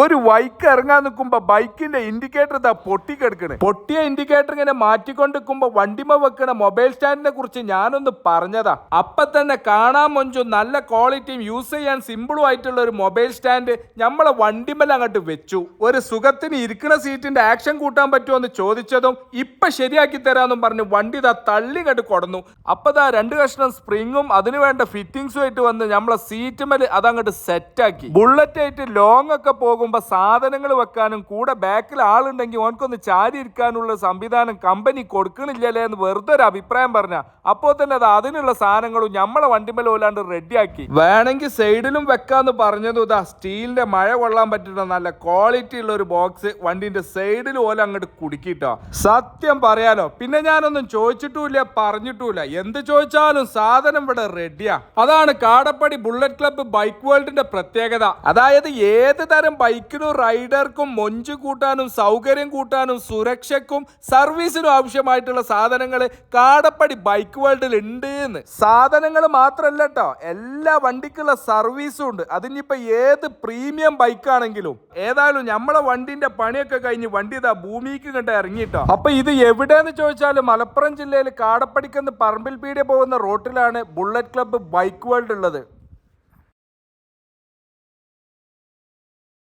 ഒരു വൈക്ക് ഇറങ്ങാൻ നിൽക്കുമ്പോ ബൈക്കിന്റെ ഇൻഡിക്കേറ്റർ ഇതാ പൊട്ടിക്കെടുക്കണേ. പൊട്ടിയ ഇൻഡിക്കേറ്റർ ഇങ്ങനെ മാറ്റിക്കൊണ്ട് നിൽക്കുമ്പോ വണ്ടിമ വെക്കണ മൊബൈൽ സ്റ്റാൻഡിനെ കുറിച്ച് ഞാനൊന്ന് പറഞ്ഞതാ. അപ്പൊ തന്നെ കാണാൻ മൊഞ്ചു നല്ല ക്വാളിറ്റിയും യൂസ് ചെയ്യാൻ സിമ്പിളും ആയിട്ടുള്ള ഒരു മൊബൈൽ സ്റ്റാൻഡ് നമ്മളെ വണ്ടിമേൽ അങ്ങോട്ട് വെച്ചു. ഒരു സുഖത്തിന് ഇരിക്കുന്ന സീറ്റിന്റെ ആക്ഷൻ കൂട്ടാൻ പറ്റുമോ എന്ന് ചോദിച്ചതും ഇപ്പൊ ശരിയാക്കി തരാമെന്നും പറഞ്ഞ് വണ്ടി ഇതാ തള്ളി കണ്ട് കൊടന്നു. അപ്പൊ ദാ രണ്ട് കഷ്ണം സ്പ്രിങ്ങും അതിനു വേണ്ട ഫിറ്റിംഗ്സും ആയിട്ട് വന്ന് നമ്മളെ സീറ്റ് സീറ്റുമേൽ അതങ്ങോട്ട് സെറ്റാക്കി ബുള്ളറ്റ് ആയിട്ട് ലോങ് ഒക്കെ പോകുമ്പോ സാധനങ്ങൾ വെക്കാനും കൂടെ ബാക്കിൽ ആളുണ്ടെങ്കിൽ ഓനക്കൊന്ന് ചാരി ഇരിക്കാനുള്ള സംവിധാനം കമ്പനി കൊടുക്കണില്ലല്ലേ എന്ന് വെറുതെ ഒരു അഭിപ്രായം പറഞ്ഞ. അപ്പോൾ തന്നെ അത് അതിനുള്ള സാധനങ്ങളും നമ്മളെ വണ്ടിമേൽ ഓലാണ്ട് റെഡിയാക്കി വേണമെങ്കിൽ സൈഡിലും വെക്കാന്ന് പറഞ്ഞതും ഇതാ സ്റ്റീലിന്റെ മഴ കൊള്ളാൻ പറ്റുന്ന നല്ല ക്വാളിറ്റി ഉള്ള ഒരു ബോക്സ് വണ്ടിന്റെ സൈഡിൽ ഓല അങ്ങോട്ട് കുടുക്കിട്ടോ. സത്യം പറയാലോ. പിന്നെ ഞാനൊന്നും ചോദിച്ചിട്ടുമില്ല പറഞ്ഞിട്ടുമില്ല. എന്ത് ചോദിച്ചാലും സാധനം ഇവിടെ റെഡിയാ അതാണ് കാടപ്പടി ബുള്ളറ്റ് ക്ലബ്ബ് ബൈക്ക് വേൾഡിന്റെ പ്രത്യേകത. അതായത് ഏത് തരം ബൈക്കിനും റൈഡർക്കും മൊഞ്ച് കൂട്ടാനും സൗകര്യം കൂട്ടാനും സുരക്ഷയ്ക്കും സർവീസിനും ആവശ്യമായിട്ടുള്ള സാധനങ്ങൾ കാടപ്പടി ബൈക്ക് വേൾഡിൽ ഉണ്ട് എന്ന്. സാധനങ്ങൾ മാത്രമല്ല കേട്ടോ എല്ലാ വണ്ടിക്കുള്ള സർവീസും ഉണ്ട്. അതിനിപ്പോ ഏത് പ്രീമിയം ബൈക്കാണെങ്കിലും ഏതായാലും നമ്മളെ വണ്ടിന്റെ പണിയൊക്കെ കഴിഞ്ഞ് വണ്ടി ഇതാ ഭൂമിക്ക് കണ്ട് ഇറങ്ങിയിട്ടോ അപ്പൊ ഇത് എവിടെയെന്ന് ചോദിച്ചാൽ മലപ്പുറം ജില്ലയിൽ കാടപ്പടിക്കെന്ന് പറമ്പിൽ പീടിയ പോകുന്ന റോട്ടിലാണ് ബുള്ളറ്റ് ക്ലബ്ബ് ബൈക്ക് വേൾഡ് ഉള്ളത്